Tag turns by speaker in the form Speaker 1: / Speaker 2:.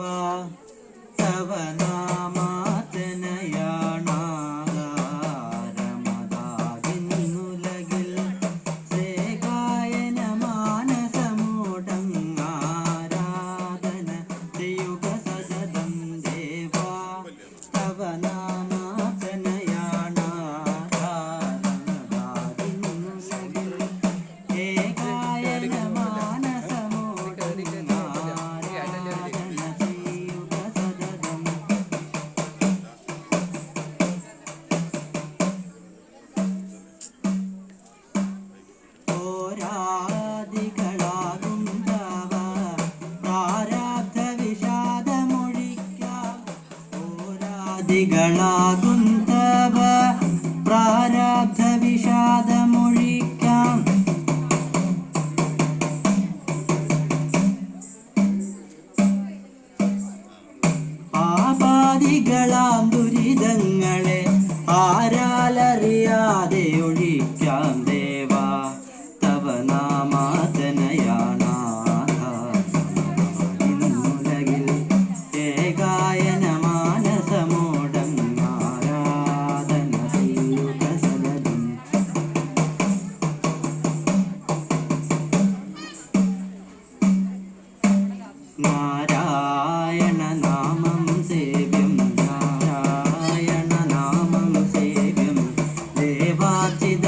Speaker 1: वा तव नामा। ികളാകുന്തവ പ്രാരാബ്ധ വിഷാദമൊഴിക്കാം പാപാദികളാം ദുരിതങ്ങളെ നാരായണ നാമം സേവ്യം നാരായണ നാമം സേവ്യം. ദേവാചിത